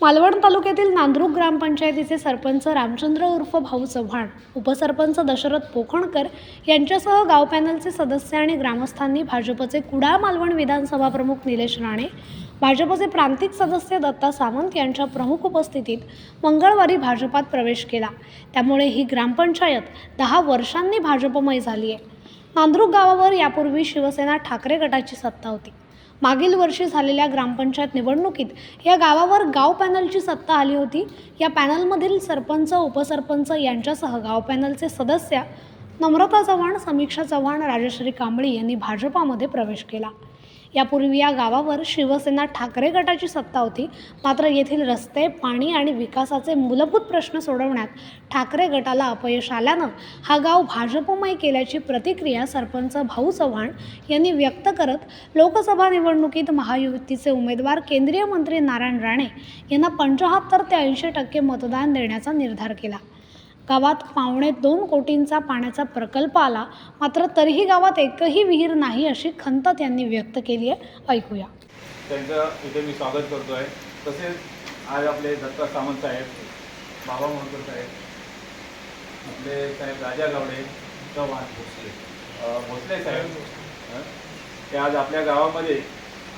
मालवण तालुक्यातील नांद्रुक ग्रामपंचायतीचे सरपंच रामचंद्र उर्फ भाऊ चव्हाण उपसरपंच दशरथ पोखणकर यांच्यासह गाव पॅनलचे सदस्य आणि ग्रामस्थांनी भाजपचे कुडाळ मालवण विधानसभा प्रमुख निलेश राणे भाजपचे प्रांतिक सदस्य दत्ता सावंत यांच्या प्रमुख उपस्थितीत मंगळवारी भाजपात प्रवेश केला. त्यामुळे ही ग्रामपंचायत दहा वर्षांनी भाजपमय झाली आहे नांद्रुक गावावर यापूर्वी शिवसेना ठाकरे गटाची सत्ता होती. मागील वर्षी झालेल्या ग्रामपंचायत निवडणुकीत या गावावर गाव पॅनलची सत्ता आली होती. या पॅनलमधील सरपंच उपसरपंच यांच्यासह गाव पॅनलचे सदस्य नम्रता चव्हाण समीक्षा चव्हाण राजश्री कांबळी यांनी भाजपामध्ये प्रवेश केला. यापूर्वी या गावावर शिवसेना ठाकरे गटाची सत्ता होती. मात्र येथील रस्ते पाणी आणि विकासाचे मूलभूत प्रश्न सोडवण्यात ठाकरे गटाला अपयश आल्यानं हा गाव भाजपमय केल्याची प्रतिक्रिया सरपंच भाऊ चव्हाण यांनी व्यक्त करत लोकसभा निवडणुकीत महायुतीचे उमेदवार केंद्रीय मंत्री नारायण राणे यांना पंचाहत्तर ते ऐंशी टक्के मतदान देण्याचा निर्धार केला. गावात पावणे दोन कोटींचा पाण्याचा प्रकल्प आला मात्र तरीही गावात एकही विहीर नाही अशी खंत त्यांनी व्यक्त केली आहे. ऐकूया. त्यांचं इथे मी स्वागत करतो आहे तसेच आज आपले दत्ता सामंत साहेब बाबा मोडकर साहेब आपले साहेब राजा गावडे चव्हाण भोसले भोसले साहेब ते आज आपल्या गावामध्ये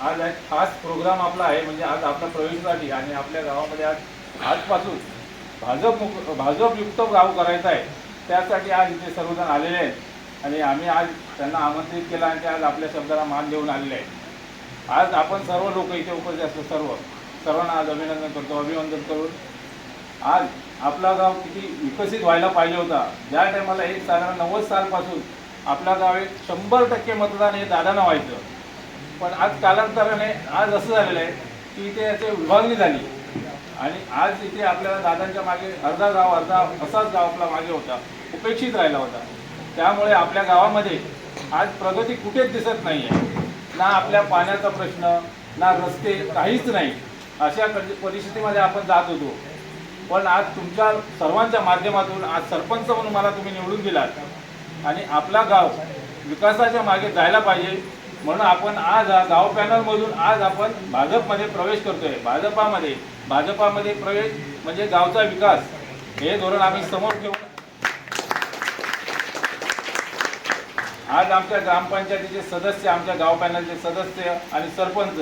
आज एक खास प्रोग्राम आपला आहे म्हणजे आज आपला प्रवेशसाठी आणि आपल्या गावामध्ये आज आजपासून भाजप मुक भाजपयुक्त गाव करायचं आहे त्यासाठी आज इथे सर्वजण आलेले आहेत. आणि आम्ही आज त्यांना आमंत्रित केलं आणि ते आज आपल्या शब्दाला मान देऊन आलेले आहेत. आज आपण सर्व लोक इथे उपस्थित असतो सर्व. सर्वांना आज अभिनंदन करतो अभिनंदन करून. आज आपला गाव किती विकसित व्हायला पाहिजे होता. ज्या टायमाला एक साधारण नव्वद सालपासून आपला गाव एक शंभर टक्के मतदान हे दादानं व्हायचं. पण आज कालांतराने आज असं झालेलं आहे की इथे याची विभागणी झाली. आणि आज इथे आपल्याला दादांच्या मागे अर्धा गाव अर्धा असाच गाव आपला मागे होता उपेक्षित राहिला होता. त्यामुळे आपल्या गावामध्ये आज प्रगती कुठेच दिसत नाही आहे ना आपल्या पाण्याचा प्रश्न ना रस्ते काहीच नाही. अशा परिस्थितीमध्ये आपण जात होतो. पण आज तुमच्या सर्वांच्या माध्यमातून आज सरपंच म्हणून मला तुम्ही निवडून दिलात. आणि आपला गाव विकासाच्या मागे जायला पाहिजे. म्हणून आपण आज गाव पॅनलमधून आज आपण भाजपमध्ये प्रवेश करतोय. भाजपामध्ये. भाजपामध्ये प्रवेश म्हणजे गावचा विकास. हे धोरण आम्ही समोर घेऊन आज आमच्या ग्रामपंचायतीचे सदस्य आमच्या गाव पॅनलचे सदस्य आणि सरपंच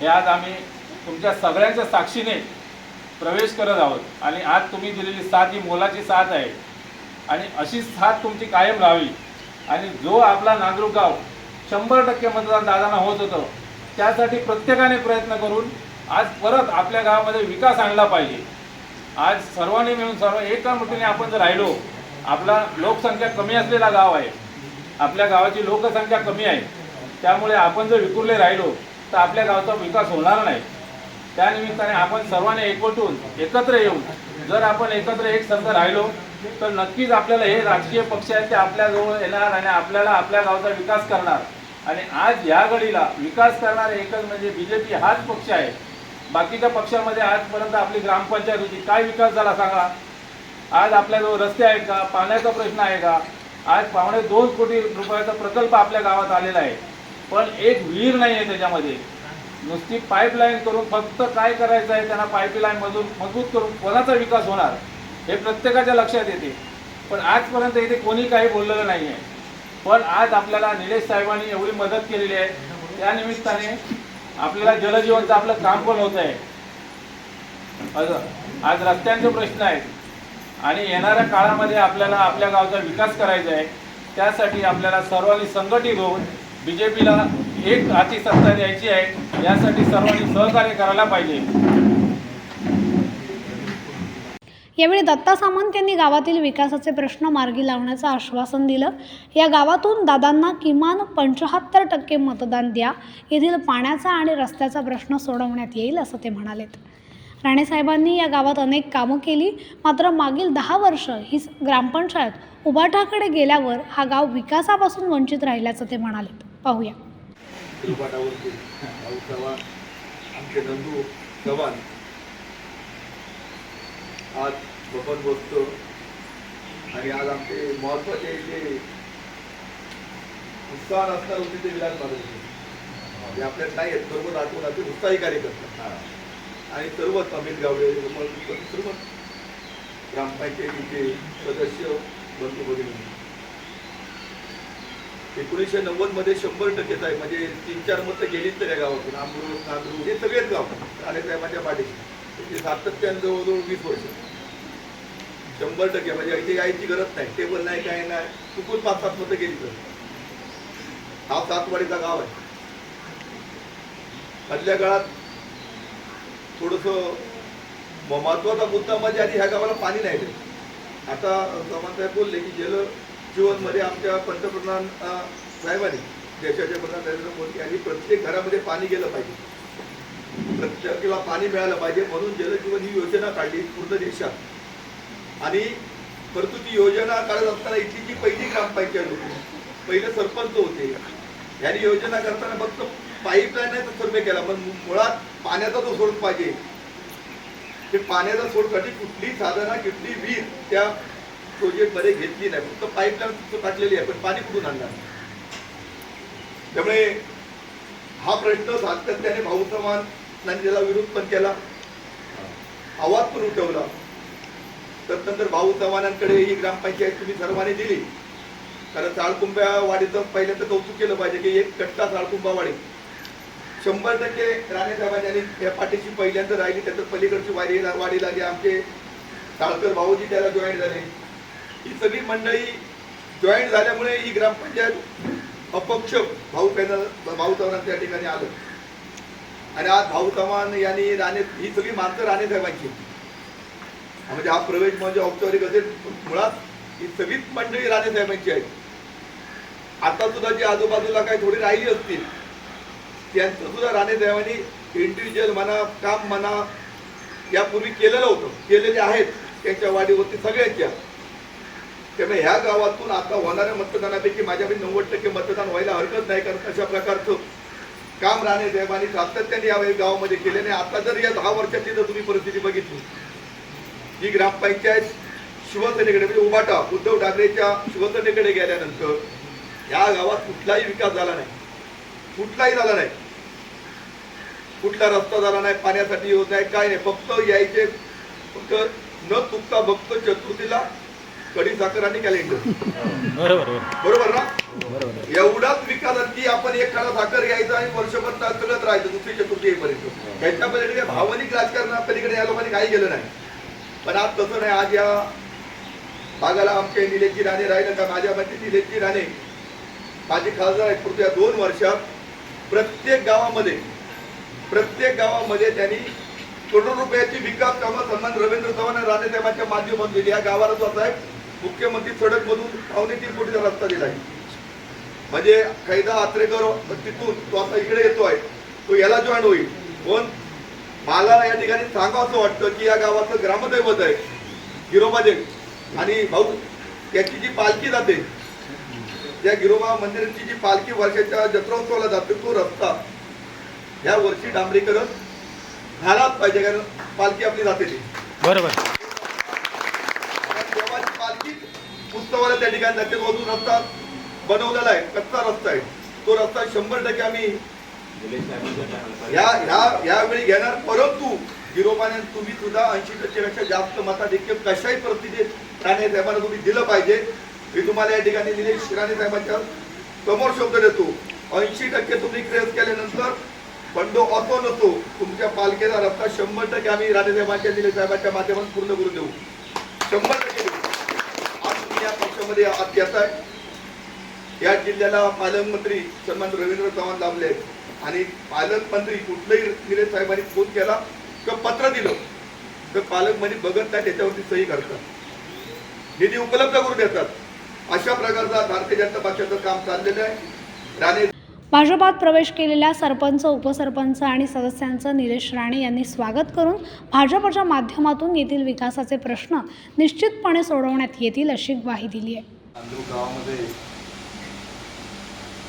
हे आज आम्ही तुमच्या सगळ्यांच्या साक्षीने प्रवेश करत आहोत. आणि आज तुम्ही दिलेली साथ ही मोलाची साथ आहे. आणि अशी साथ तुमची कायम राहावी. आणि जो आपला नागरिक गाव शंभर टक्के मतदान दादांना होत होतं. त्यासाठी प्रत्येकाने प्रयत्न करून आज परत आपल्या गावामध्ये विकास आणला पाहिजे. आज सर्वांनी मिळून सर्व एका आपण जर राहिलो आपला लोकसंख्या कमी असलेला गाव आहे आपल्या गावाची लोकसंख्या कमी आहे त्यामुळे आपण जर विखुरले राहिलो तर आपल्या गावचा विकास होणार नाही. त्यानिमित्ताने आपण सर्वांनी एकवटून एकत्र येऊन जर आपण एकत्र एक संघ राहिलो तर नक्कीच आपल्याला हे राजकीय पक्ष आहेत ते आपल्याजवळ येणार आणि आपल्याला आपल्या गावचा विकास करणार. आणि आज या घडीला विकास करणारे एकच म्हणजे बी जे पी हाच पक्ष आहे. बाकीच्या पक्षामध्ये आजपर्यंत आपली ग्रामपंचायत होती. काय विकास झाला सांगा? आज आपल्याजवळ रस्ते आहेत का? पाण्याचा प्रश्न आहे का? आज पावणे दोन कोटी रुपयाचा प्रकल्प आपल्या गावात आलेला आहे. पण एक विहीर नाही आहे त्याच्यामध्ये. नुसती पाईपलाईन करून फक्त काय करायचं आहे त्यांना पाईपलाईन मधून मजबूत करून कोणाचा विकास होणार? हे प्रत्येकाच्या लक्षात येते. पण आजपर्यंत इथे कोणी काही बोललेलं नाही आहे पण आज आपल्याला निलेश साहेबांनी एवढी मदत केलेली आहे. त्या निमित्ताने आपल्याला जलजीवनचं आपलं काम पण होत आहे. असं. आज रस्त्यांचे प्रश्न आहेत. आणि येणाऱ्या काळामध्ये आपल्याला आपल्या गावचा विकास करायचा आहे. त्यासाठी आपल्याला सर्वांनी संघटित होऊन बी जे पीला एक हाती सत्ता द्यायची आहे. यासाठी सर्वांनी सहकार्य करायला पाहिजे. यावेळी दत्ता सामंत यांनी गावातील विकासाचे प्रश्न मार्गी लावण्याचं आश्वासन दिलं. या गावातून दादांना किमान पंचाहत्तर टक्के मतदान द्या. येथील पाण्याचा आणि रस्त्याचा प्रश्न सोडवण्यात येईल असं ते म्हणालेत. राणेसाहेबांनी या गावात अनेक कामं केली. मात्र मागील दहा वर्ष ही ग्रामपंचायत उभाटाकडे गेल्यावर हा गाव विकासापासून वंचित राहिल्याचं ते म्हणालेत. पाहूया पाटावरती भाऊ चव्हाण आमचे नंदू चव्हाण आज बपत बसतो. आणि आज आमचे महत्त्वाचे जे उत्साह असणार होते ते विलास महाराज होते. जे आपल्यात नाही आहेत दाखवून असे उत्साही कार्यकर्ता आणि सर्वच अमित गावडे सर्व ग्रामपंचायतीचे सदस्य बंधू भगिनी. एकोणीसशे नव्वदमध्ये शंभर टक्केच आहे म्हणजे तीन चार मतं गेलीच तर या गावातून. अमृत नागरू हे सगळेच गाव. राणेसाहेबांच्या पाठीशी. म्हणजे सातत्यानं जवळजवळ वीस वर्ष. शंभर टक्के. म्हणजे इथे यायची गरज नाही. टेबल नाही काय नाही. चुकून पाच सात मतं गेली तर. हा सातवाडीचा गाव आहे. मधल्या काळात थोडस महत्त्वाचा मुद्दा म्हणजे आधी ह्या गावाला पाणी नाही दिलं आता चव्हाण साहेब बोलले की जल जीवनमध्ये आमच्या पंतप्रधान साहेबांनी देशाचे प्रधान नरेंद्र मोदी यांनी प्रत्येक घरामध्ये पाणी गेलं पाहिजे. प्रत्येकाला पाणी मिळालं पाहिजे म्हणून जलजीवन ही योजना काढली पूर्ण देशात. आणि परंतु ती योजना काढत असताना इथली जी पहिली ग्रामपंचायत होती पहिले सरपंच होते यांनी योजना करताना फक्त पाईपलाईनचा सर्वे केला. पण मुळात पाण्याचा जो सोड पाहिजे. ते पाण्याचा सोडसाठी कुठली साधना कुठली वीज त्या प्रोजेक्टमध्ये घेतली नाही. फक्त पाईपलाईन टाकलेली आहे पण पाणी कुठून आणणार? त्यामुळे हा प्रश्न सातत्याने भाऊ चव्हाणांनी त्याला विरोध पण केला. आवाज पण उठवला. तर नंतर भाऊ चव्हाणांकडे ही ग्रामपंचायत तुम्ही सर्वांनी दिली. कारण चाळकुंब्या वाडीचं पहिल्यांदा कौतुक केलं पाहिजे की एक कट्टा चाळकुंबा वाडी. शंभर टक्के राणेसाहेबांनी या पाठीशी पहिल्यांदा राहिली त्याचं पलीकडची वाडी वाडी लागली. आमचे साळकर भाऊजी त्याला जॉईन झाले. ही सगळी मंडळी जॉईन झाल्यामुळे ही ग्रामपंचायत अपक्ष भाऊ पॅनल भाऊ चव्हाणांच्या त्या ठिकाणी आलं. आणि आज भाऊ चव्हाण यांनी राणे ही सगळी माणसं राणेसाहेबांची म्हणजे हा प्रवेश म्हणजे औपचारिक असेल. मुळात ही सगळीच मंडळी राणेसाहेबांची आहेत. आता सुद्धा जी आजूबाजूला काही थोडी राहिली असतील त्यांचं सुद्धा राणेसाहेबांनी इंडिव्हिज्युअल म्हणा काम म्हणा यापूर्वी केलेलं होतं. केलेले आहेत. त्यांच्या वाढीवरती सगळ्यांच्या. त्यामुळे ह्या गावातून आता होणाऱ्या मतदानापैकी माझ्यापैकी नव्वद टक्के मतदान व्हायला हरकत नाही कारण अशा प्रकारचं काम राणेसाहेबांनी सातत्याने या गावामध्ये केल्याने आता जर या दहा वर्षाची जर तुम्ही परिस्थिती बघितली ही ग्रामपंचायत शिवसेनेकडे म्हणजे उबाटा उद्धव ठाकरेच्या शिवसेनेकडे गेल्यानंतर या गावात कुठलाही विकास झाला नाही. कुठलाही झाला नाही. कुठला रस्ता झाला नाही पाण्यासाठी योजना आहे काय नाही. फक्त यायचे फक्त न चुकता भक्त चतुर्थीला कडी साखर आणि कॅलेंडर बरोबर. बरोबर ना? एवढाच विकास की आपण एक काळा साखर यायचं आणि वर्षभर सगळत राहायचं दुसरी चतुर्थी येईपर्यंत. ह्याच्या पलीकडे भावनिक राजकारण पलीकडे या लोकांनी काही केलं नाही. पण आज तसं नाही आज या भागाला आमचे निलेशजी राणे राहिलं का माझ्या मते निलेशजी राणे माझे खासदार आहेत पुढच्या दोन वर्षात प्रत्येक गावामध्ये प्रत्येक गावामध्ये त्यांनी करोड रुपयाची विकास कामं सन्मान रवींद्र चव्हाण राणे साहेबांच्या माध्यमातून दिली. या गावाला जो मुख्यमंत्री सडक मधून पावणे तीन कोटीचा रस्ता दिला आहे. म्हणजे कैदा आत्रेकर तिथून तो आता इकडे येतो आहे. तो याला जॉईन होईल. पण मला या ठिकाणी सांगा असं वाटतं की या गावाचं ग्रामदैवत आहे गिरोबादेव आणि भाऊ त्याची जी पालखी जाते त्या गिरोबा मंदिराची जी पालखी वर्षाच्या जत्रोत्सवाला जाते तो रस्ता या वर्षी डांबरीकरण झालाच पाहिजे कारण पालखी आपली जाते ती. बरोबर. देवाची पालखी उत्सवाला त्या ठिकाणी जाते तो अजून रस्ता बनवलेला आहे कच्चा रस्ता आहे. तो रस्ता शंभर टक्के आम्ही या ह्या यावेळी घेणार. परंतु गिरोबाने तुम्ही सुद्धा ऐंशी टक्केपेक्षा जास्त मताधिक्य कशाही प्रतिनिधी राणे साहेबांना तुम्ही दिलं पाहिजे. मी तुम्हाला या ठिकाणी निलेश राणे साहेबांच्या समोर शब्द देतो. ऐंशी टक्के तुम्ही क्रेस केल्यानंतर बंडो असो नसो तुमच्या पालखीचा रस्ता शंभर टक्के आम्ही राणे साहेबांच्या दिले साहेबांच्या माध्यमातून पूर्ण करून देऊ. शंभर टक्के आज तुम्ही या पक्षामध्ये आत येताय या जिल्ह्याला पालकमंत्री सन्मान रवींद्र चव्हाण लाभले. आहेत. आणि पालकमंत्री कुठल्याही निलेश साहेबांनी फोन केला किंवा पत्र दिलं. तर पालकमंत्री बघत नाही त्याच्यावरती सही करतात. निधी उपलब्ध करून देतात. अशा प्रकारचा भारतीय जनता पक्षाचं काम चाललेलं आहे. राणे भाजपात प्रवेश केलेल्या सरपंच उपसरपंच आणि सदस्यांचं निलेश राणे यांनी स्वागत करून भाजपच्या माध्यमातून येथील विकासाचे प्रश्न निश्चितपणे सोडवण्यात येतील अशी ग्वाही दिली आहे.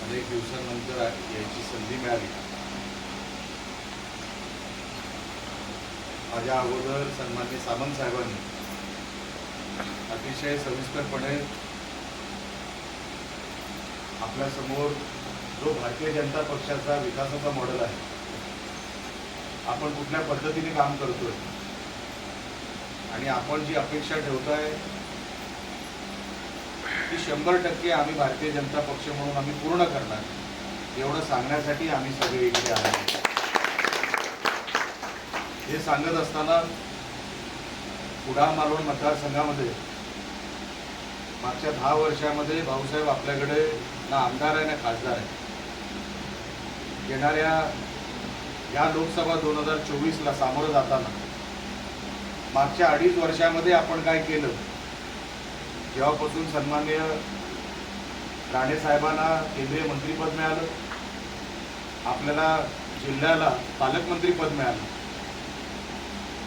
अनेक दिवसांनंतर यायची संधी मिळाली. माझ्या अगोदर सन्मान्य सामंत साहेबांनी अतिशय सविस्तरपणे आपल्यासमोर जो भारतीय जनता पक्षाचा विकासाचा मॉडेल आहे आपण कुठल्या पद्धतीने काम करतोय आणि आपण जी अपेक्षा ठेवतोय ती शंभर टक्के आम्ही भारतीय जनता पक्ष म्हणून आम्ही पूर्ण करणार. एवढं सांगण्यासाठी आम्ही सगळे इकडे आहे हे सांगत असताना पुढा मालवण मतदारसंघामध्ये मागच्या दहा वर्षामध्ये भाऊसाहेब आपल्याकडे ना आमदार आहे ना खासदार आहे. येणाऱ्या या लोकसभा दोन हजार चोवीसला सामोरं जाताना मागच्या अडीच वर्षामध्ये आपण काय केलं? जेव्हापासून सन्माननीय राणे साहेबांना केंद्रीय मंत्रीपद मिळालं आपल्याला जिल्ह्याला पालकमंत्रीपद मिळालं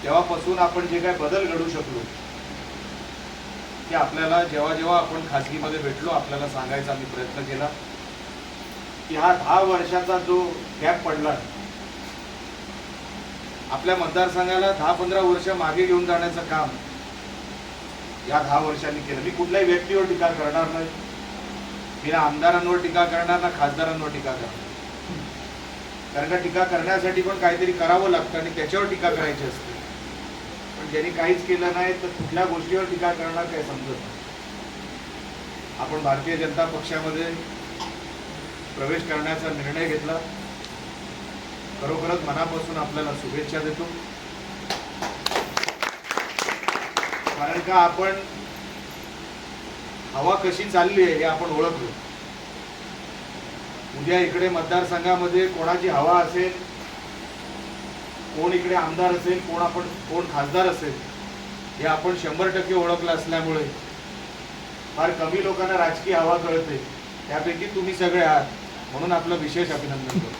तेव्हापासून आपण जे काय बदल घडू शकलो ते आपल्याला जेव्हा जेव्हा आपण खाजगीमध्ये भेटलो आपल्याला सांगायचा आम्ही प्रयत्न केला. की हा दहा वर्षाचा जो गॅप पडला आपल्या मतदारसंघाला दहा पंधरा वर्ष मागे घेऊन जाण्याचं काम या दहा वर्षांनी केलं. मी कुठल्याही व्यक्तीवर टीका करणार नाही. मी ना आमदारांवर टीका करणार ना खासदारांवर टीका करणार. कारण का टीका करण्यासाठी पण काहीतरी करावं लागतं आणि त्याच्यावर टीका करायची असते. पण ज्यांनी काहीच केलं नाही तर कुठल्या गोष्टीवर टीका करणार काही समजत नाही. आपण भारतीय जनता पक्षामध्ये प्रवेश करण्याचा निर्णय घेतला. खरोखरच मनापासून आपल्याला शुभेच्छा देतो. कारण का आपण हवा कशी चालली आहे हे आपण ओळखलो. उद्या इकडे मतदारसंघामध्ये कोणाची हवा असेल कोण इकडे आमदार असेल कोण आपण कोण खासदार असेल हे आपण शंभर टक्के ओळखलं असल्यामुळे फार कमी लोकांना राजकीय हवा कळते. त्यापैकी तुम्ही सगळे आहात. म्हणून आपलं विशेष अभिनंदन करतो.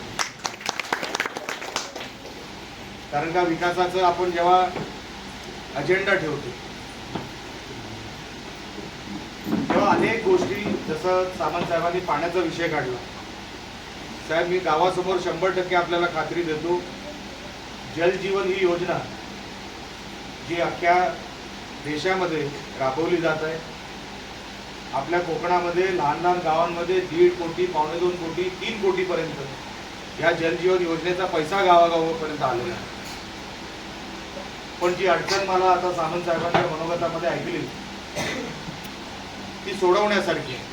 कारण का विकासाचं आपण जेव्हा अजेंडा ठेवतो अनेक गोष्टी जसं सामंत साहेबांनी पाण्याचा विषय काढला. साहेब मी गावासमोर शंभर टक्के आपल्याला खात्री देतो जलजीवन ही योजना जी अख्ख्या देशामध्ये राबवली जात आहे. आपल्या कोकणामध्ये लहान लहान गावांमध्ये दीड कोटी पावणे दोन कोटी तीन कोटीपर्यंत या जलजीवन योजनेचा पैसा गावागावापर्यंत आलेला आहे. पण जी अडचण मला आता सामंत साहेबांच्या मनोगतामध्ये ऐकली ती सोडवण्यासारखी आहे.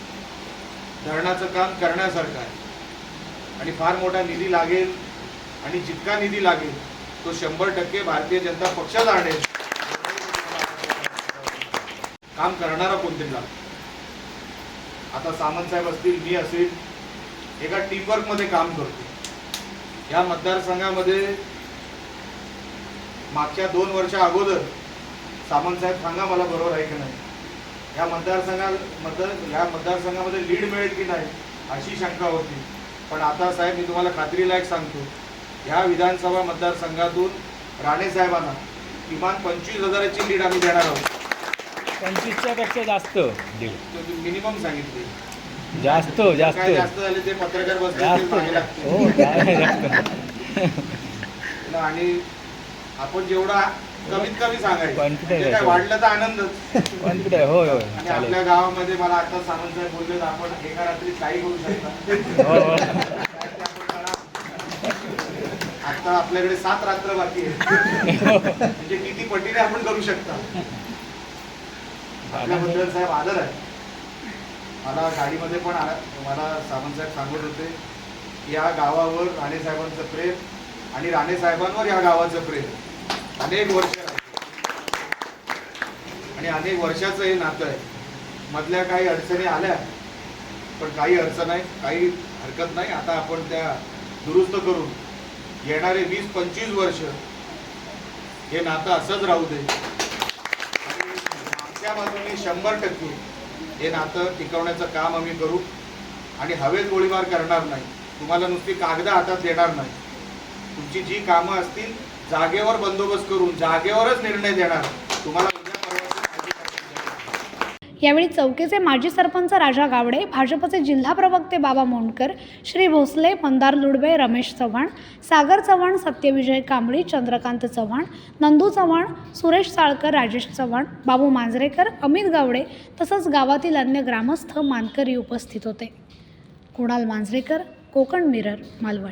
धरणाचं काम करण्यासारखं आहे. आणि फार मोठा निधी लागेल आणि जितका निधी लागेल तो शंभर टक्के भारतीय जनता पक्षाला आणेल. काम करणारा कोणतरी लागतो आता सामंत साहेब असतील मी असेल एका टीमवर्कमध्ये काम करतो. या मतदारसंघामध्ये मागच्या दोन वर्षा अगोदर सामंत साहेब सांगा मला बरोबर आहे की नाही. या मतदारसंघा मतदार या मतदारसंघामध्ये लीड मिळेल की नाही अशी शंका होती. पण आता साहेब मी तुम्हाला खात्रीला एक सांगतो. ह्या विधानसभा मतदारसंघातून राणे साहेबांना किमान पंचवीस हजाराची लीड आम्ही देणार आहोत. पंचवीसच्या पेक्षा जास्त. दीड मिनिमम सांगितले. जास्त जास्त. काय जास्त झाले ते पत्रकार बसले जास्त. मागे लागतील. हो जास्त. आणि आपण जेवढा कमीत कमी सांगायचं म्हणजे काय. वाढलं तर आनंदच. कॉन्फिडंट होय होय. आणि चालेल. आपल्या गावामध्ये मला आता सामंत साहेब बोलले आपण एका रात्री काही करू शकता. हो हो. आता आपल्याकडे सात रात्र बाकी आहे म्हणजे किती पटीने आपण करू शकता. आपल्याबद्दल साहेब आदर आहे. मला गाडीमध्ये पण मला सामंत साहेब सांगत होते या गावावर राणे साहेबांचं प्रेम आणि राणे साहेबांवर या गावाचं प्रेम. अनेक वर्ष आणि अनेक वर्षाचं हे नातं आहे. मधल्या काही अडचणी आल्या पण काही अडचण आहे काही हरकत नाही. आता आपण त्या दुरुस्त करून येणारे वीस पंचवीस वर्ष हे नातं असंच राहू दे. आमच्या बाजूने शंभर टक्के हे नातं टिकवण्याचं काम आम्ही करू. आणि हवेत गोळीबार करणार नाही. तुम्हाला नुसती कागद हातात देणार नाही. तुमची जी कामं असतील जागेवर बंदोबस्त करून जागेवरच निर्णय देणार. तुम्हाला यावेळी चौकीचे माजी सरपंच राजा गावडे भाजपचे जिल्हा प्रवक्ते बाबा मोंडकर श्री भोसले मंदार लुडबे रमेश चव्हाण सागर चव्हाण सत्यविजय कांबळी चंद्रकांत चव्हाण नंदू चव्हाण सुरेश साळकर राजेश चव्हाण बाबू मांजरेकर अमित गावडे तसंच गावातील अन्य ग्रामस्थ मानकरी उपस्थित होते. कुणाल मांजरेकर कोकण मिरर मालवण.